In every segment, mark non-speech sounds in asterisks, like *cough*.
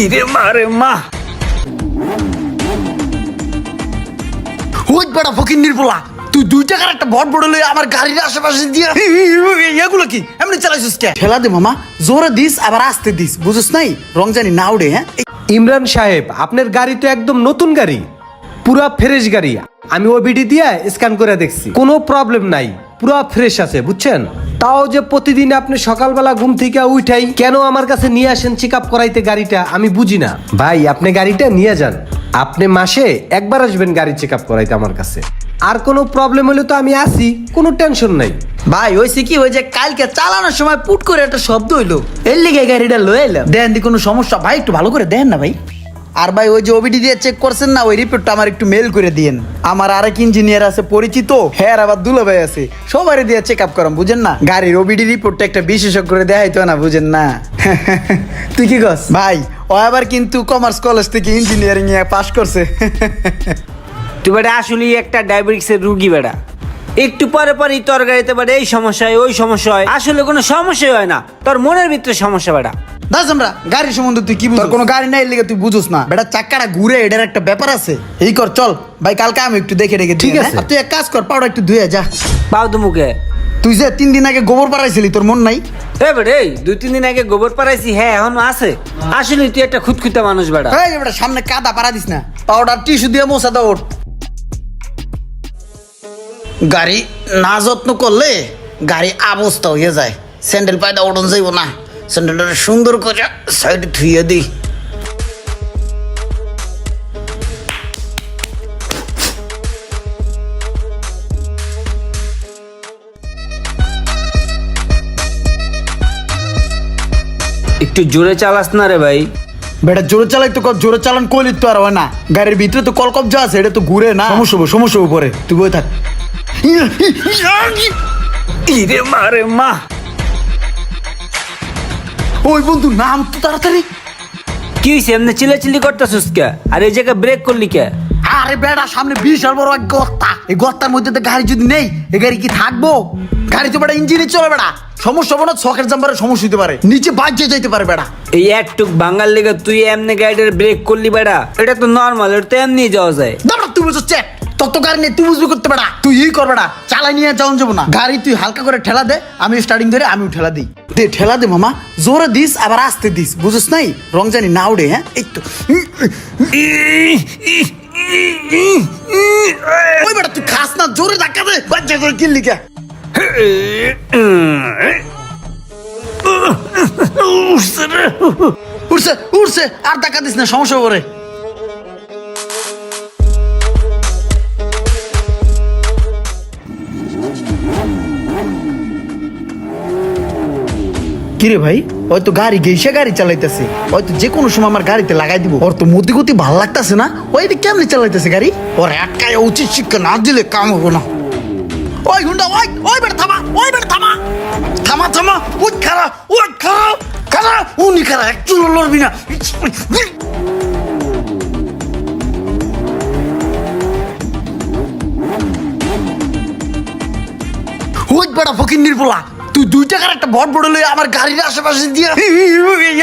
ইরে মারে মা। ওই বড় ফকির নির্বলা তুই দুই টাকার একটা বট বড় লই আমার গাড়ির আশেপাশে দিয়া এগুলো কি? এমনি চালাইছিস কে? ঠেলা দে মামা জোরে দিস আবার আস্তে দিস বুঝছিস নাই? রং জানি না উড়ে হ্যাঁ? ইমরান সাহেব আপনার গাড়ি তো একদম নতুন গাড়ি পুরা ফ্রেশ গাড়ি। আমি ওবিডি দিয়ে স্ক্যান করে দেখছি। কোনো প্রবলেম নাই পুরা ফ্রেশ আছে বুঝছেন? তাও যে প্রতিদিন আপনি সকালবেলা ঘুম থেকে উঠাই কেন আমার কাছে নিয়ে আসেন চেক আপ করাইতে গাড়িটা আমি বুঝি না। ভাই আপনি গাড়িটা নিয়ে যান। আপনি মাসে একবার আসবেন গাড়ি চেক আপ করাইতে আমার কাছে। আর কোনো প্রবলেম হলে তো আমি আসি কোনো টেনশন নাই। ভাই ওইসে কি ওই যে কালকে চালানোর সময় পুট করে একটা শব্দ হইল। এর লিগে গাড়িটা লয়ে এলাম। দেন দি কোনো সমস্যা? ভাই একটু ভালো করে দেন না ভাই। আর ভাই, ওই যে ওবিডি দিয়ে চেক করছেন না, ওই রিপোর্টটা আমার একটু মেল করে দিয়েন। আমার আরেক ইঞ্জিনিয়ার আছে, পরিচিত হ্যাঁ আবার দুলো ভাই আছে। সবারই দিয়ে চেক আপ করাম, বুঝেন না? গাড়ির ওবিডি রিপোর্টটা একটা বিশেষজ্ঞ করে দেখাইতো না, বুঝেন না? *laughs* তুই কি কস ভাই, ও আবার কিন্তু কমার্স কলেজ থেকে ইঞ্জিনিয়ারিং এ পাশ করছে। *laughs* তুই বেটা আসলেই একটা ডায়াবেটিক্সের রুগী বেটা। একটু পরে পরেই তোর গাড়িতে বেটা এই সমস্যা হয়, ওই সমস্যা হয়। আসলে কোনো সমস্যাই হয় না, তোর মনের ভিতরে সমস্যা বেটা। দাস আমরা গাড়ির সম্বন্ধে তুই কি বুঝ কোনো গাড়ি নাই লেগে তুই বুঝুস না। বেটা চাক্কাটা ঘুরে এটার একটা ব্যাপার আছে। এই কর চল। ভাই কালকে আমি একটু দেখে রেখে ঠিক আছে। তুই এক কাজ কর পাউডার একটু ধুয়ে যা। পাও তো মুখে। তুই যে তিন দিন আগে গোবর পাড়াইছিলি তোর মন নাই? এ দুই তিন দিন আগে গোবর পাড়াইছি হ্যাঁ এখনও আছে। আসলে তুই একটা খুঁতখুঁতে মানুষ বেটা। এই বেটা সামনে কাদা পাড়া দিস না। পাউডার টিস্যু দিয়ে মোছা দাও ওঠ গাড়ি না যত্ন করলে গাড়ি অবস্থা হয়ে যায়। স্যান্ডেল পায়দা ওঠন যাইব না। স্যান্ডেলটা সুন্দর করে সাইডে ধুইয়ে দিই। একটু জোরে চালাস না রে ভাই। বেটা জোরে চালাই তো জোরে চালান কইলি তো আর হয় না। গাড়ির ভিতরে তো কল কবজা আছে এটা তো ঘুরে না। সমস্যা হব সমস্যা হব পরে। তুই বই থাক। ইরে মারে মা। ওই বন্ধু নাম তো তাড়াতাড়ি। কি হয়েছে এমনি চিল্লাচিল্লি করতেছিস কে? আর এই জায়গায় ব্রেক করলি কে? আরে বেড়া সামনে বিশাল বড় এক গর্তা। এই গর্তার মধ্যে তো গাড়ি যদি নেই এই গাড়ি কি থাকব? গাড়ি তো বেটা ইঞ্জিনে চলে বেড়া। সমস্যা না শখের জাম্পারে সমস্যা হতে পারে। নিচে বাজ্যে যাইতে পারে বেটা এই একটুক বাঙাল লেগে তুই এমনি গাড়িটার ব্রেক করলি বেটা এটা তো নর্মাল এটা তো এমনি যাওয়া যায়। দাঁড়া তুই বুঝছ চেক তত গাড়ি নেই তুই বুঝবি করতে বেটা তুই ই কর বেটা চালাই নিয়ে যাওয়া যাব না। গাড়ি তুই হালকা করে ঠেলা দে, আমি স্টার্টিং ধরে আমিও ঠেলা দিই। দে, ঠেলা দে মামা, জোরে দিস, আবার আস্তে দিস বুঝছ নাই? রং জানি না উড়ে হ্যাঁ? এই তো। ওই বেটা, তুই খাস না, জোরে ধাক্কা দে, বাচ্চা করে কিনলি কে উঠছে উঠছে আর ধাক্কা দিস না, সমস্যা করে কিরে ভাই হয়তো গাড়ি গেইসা গাড়ি চালাইতেছে। হয়তো যে কোনো সময় আমার গাড়িতে লাগাই দিব। ওর তো মতি গতি ভালো লাগতেছে না? ওই দিকে কেমনে চালাইতেছে গাড়ি? ওর আটকায় উচিত শিক্ষা না দিলে কাম হব না। ওই গুন্ডা, ওই ওই বেটা থামা, ওই বেটা থামা। থামা থামা ওই খারা ওই খারা খারা উনি খারা একটু লড়বি না। ওই বেটা ফকির নির্বলা তুই দুই টাকার একটা বট বড় লই আমার গাড়ির আশেপাশে দিয়ে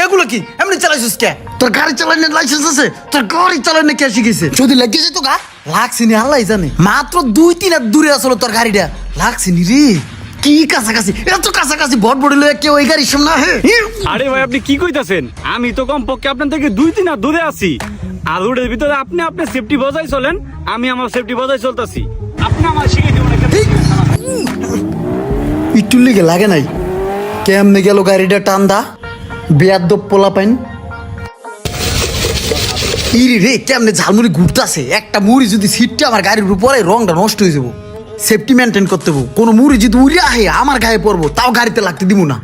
এগুলো কি? এমনি চালাইছিস কে? তোর গাড়ি চালানোর লাইসেন্স আছে? তোর গাড়ি চালানো কে শিখেছে? যদি লেগে যেত গা লাগছে নি আল্লাহ জানে। মাত্র দুই তিন হাত দূরে আসলো তোর গাড়িটা। লাগছে নি রে। কি কাছাকাছি? এত কাছাকাছি বট বড় লই কেউ ওই গাড়ির সামনে আরে ভাই আপনি কি কইতাছেন? আমি তো কমপক্ষে আপনার থেকে দুই তিন হাত দূরে আছি। আলুরের ভিতরে আপনি আপনার সেফটি বজায় চলেন আমি আমার সেফটি বজায় চলতেছি। আপনি আমার শিখিয়ে দেবেন একটু লেগে লাগে নাই। কেমনে গেল গাড়িটা টান্দা? বেয়াদ্দ পোলা পাইন। ইরি রে কেমনে ঝালমুড়ি ঘুরতাছে? একটা মুড়ি যদি সিটটা আমার গাড়ির উপরে রংটা নষ্ট হয়ে যাব। সেফটি মেনটেন করতে হব। কোনো মুড়ি যদি উড়ে আহে আমার গায়ে পড়ব। তাও গাড়িতে লাগতে দিব না।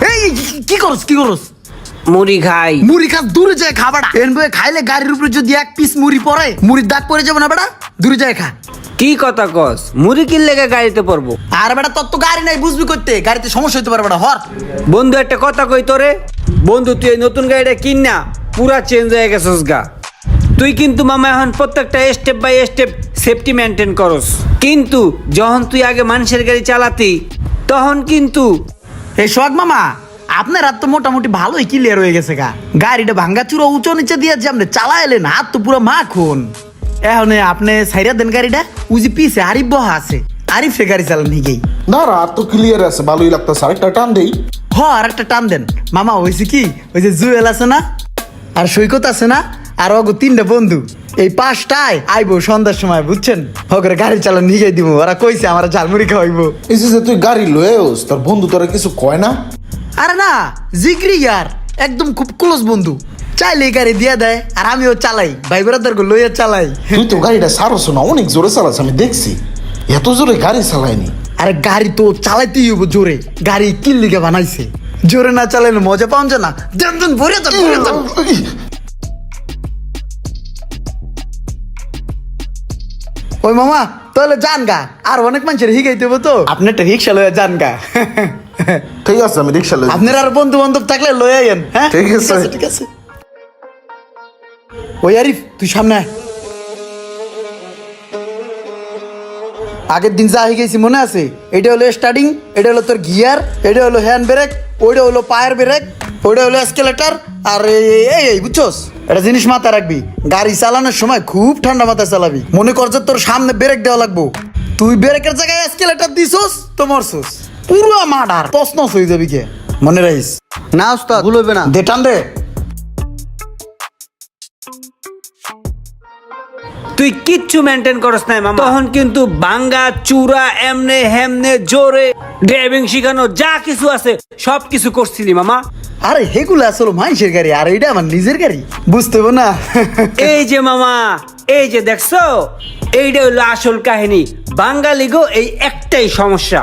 এই কি- করস কি করস? মুড়ি খাই। মুড়ি খা দূরে যায় খা বেটা খাইলে গাড়ির উপরে যদি এক পিস মুড়ি পড়ে মুড়ির দাগ পড়ে যাবে না বেটা? দূরে যায় খা। কি কথা কস? মুড়ি কিনলে গাড়িতে পড়ব। আর বেটা তোর তো গাড়ি নাই বুঝবি করতে। গাড়িতে সমস্যা পারে বেটা হর। বন্ধু একটা কথা কই তোরে? বন্ধু তুই এই নতুন গাড়িটা কিন না পুরা চেঞ্জ হয়ে গেছস গা। তুই কিন্তু মামা এখন প্রত্যেকটা step by step safety maintain করস। কিন্তু যখন তুই আগে মানুষের গাড়ি চালাতি তখন কিন্তু এই সোহাগ মামা আপনার হাত তো মোটামুটি ভালোই ক্লিয়ার হয়ে গেছে গা। গাড়িটা ভাঙ্গা চুরো উঁচু নিচে দিয়ে যে আপনি চালা এলেন হাত তো পুরো মাখন। এখন আপনি সাইরা দেন গাড়িটা উজি পিছে আরিফ বহা আছে। আরিফ গাড়ি চালান নিগেই না রাত তো ক্লিয়ার আছে ভালোই লাগতেছে। আরেকটা টান দেই। হ আর একটা টান দেন। মামা হয়েছে কি? ওই যে জুয়েল আছে না? আর সৈকত আছে না? আর অগো তিনটা বন্ধু। এই পাঁচটায় আইবো সন্ধ্যার সময় বুঝছেন? হকরে গাড়ি চালান নিয়ে দিব ওরা কইছে আমার ঝালমুড়ি খাওয়াইবো। এই যে তুই গাড়ি লয়েস তোর বন্ধু তোরা কিছু কয় না? আরে না জিগরি ইয়ার। একদম খুব ক্লোজ বন্ধু। চাইলে গাড়ি দিয়ে দেয় আর আমিও চালাই ভাই বেড়াদার লইয়া চালাই। তুই তো গাড়িটা সারস না অনেক জোরে চালাস আমি দেখছি। এত জোরে গাড়ি চালাইনি আরে গাড়ি তো চালাইতেই হইব জোরে গাড়ি কিল লিগে বানাইছে। জোরে না চালাইলে মজা পাওয়া যায় না। দেন দেন ভরে ভরে ওই মামা তাহলে যান গা আর অনেক মানুষের হিগাইতে হব তো। আপনি একটা রিক্সা লয়ে যান গা। ঠিক আছে আমি রিক্সা লই আপনার আর বন্ধু বান্ধব থাকলে লয়ে আইয়েন হ্যাঁ? ঠিক আছে। ঠিক আছে। ওই আরিফ তুই সামনে আয়। আগের দিন যা হয়ে গেছি মনে আছে? এটা হলো স্টার্টিং এটা হলো তোর গিয়ার এটা হলো হ্যান্ড ব্রেক ওইটা হলো পায়ের ব্রেক ওইটা হলো স্কেলেটার আর এই এই এটা জিনিস মাথায় রাখবি গাড়ি চালানোর সময় খুব ঠান্ডা মাথায় চালাবি। মনে কর যে তোর সামনে ব্রেক দেওয়া লাগবো। তুই ব্রেকের জায়গায় স্কেলেটার দিছস তো মরছস। পুরো মার্ডার তসনস হয়ে যাবি কে মনে রাখিস। না উস্তাদ ভুল হবে না। দে টান দে। তুই কিচ্ছু মেনটেন করস না মামা। তখন কিন্তু বাঙ্গা চূড়া এমনে হেমনে জোরে ড্রাইভিং শিখানো যা কিছু আছে সব কিছু করছিলি মামা। আরে হেগুলো আসলে মানুষের গাড়ি আর এটা আমার নিজের গাড়ি। বুঝতে হবে না। *laughs* এই যে মামা এই যে দেখছ এইটা হলো আসল কাহিনী। বাঙালি গো এই একটাই সমস্যা।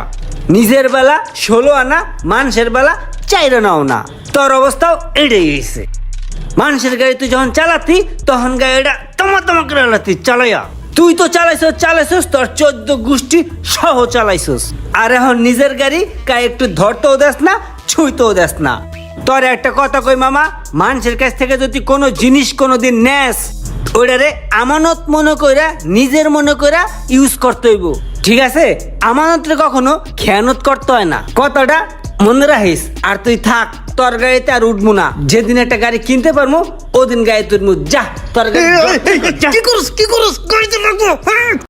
নিজের বেলা ষোলো আনা মানুষের বেলা চাইরে নাও না। তোর অবস্থাও এটাই হয়েছে মানুষের গাড়ি তুই যখন চালাতি তখন গাড়িটা তোমার তোমাকে করে চালাতি চালাইয়া। তুই তো চালাইছস চালাইছস, তোর চোদ্দ গোষ্ঠী সহ চালাইছস। আর এখন নিজের গাড়ি কাই একটু ধরতেও দেস না, ছুঁইতেও দেস না। তোর একটা কথা কই মামা, মানুষের কাছ থেকে যদি কোনো জিনিস কোনো দিন নেস, ওইটারে আমানত মনে কইরা, নিজের মনে কইরা ইউজ করতে হইব। ঠিক আছে? আমানতরে কখনো খেয়ানত করতে হয় না। কথাটা মনে রাখিস আর তুই থাক তোর গাড়িতে আর উঠবো না। যেদিন একটা গাড়ি কিনতে পারব ওদিন গাড়ি তুলবো। যা তোর গাড়ি কি করস কি করস? গাড়িতে রাখব হ্যাঁ।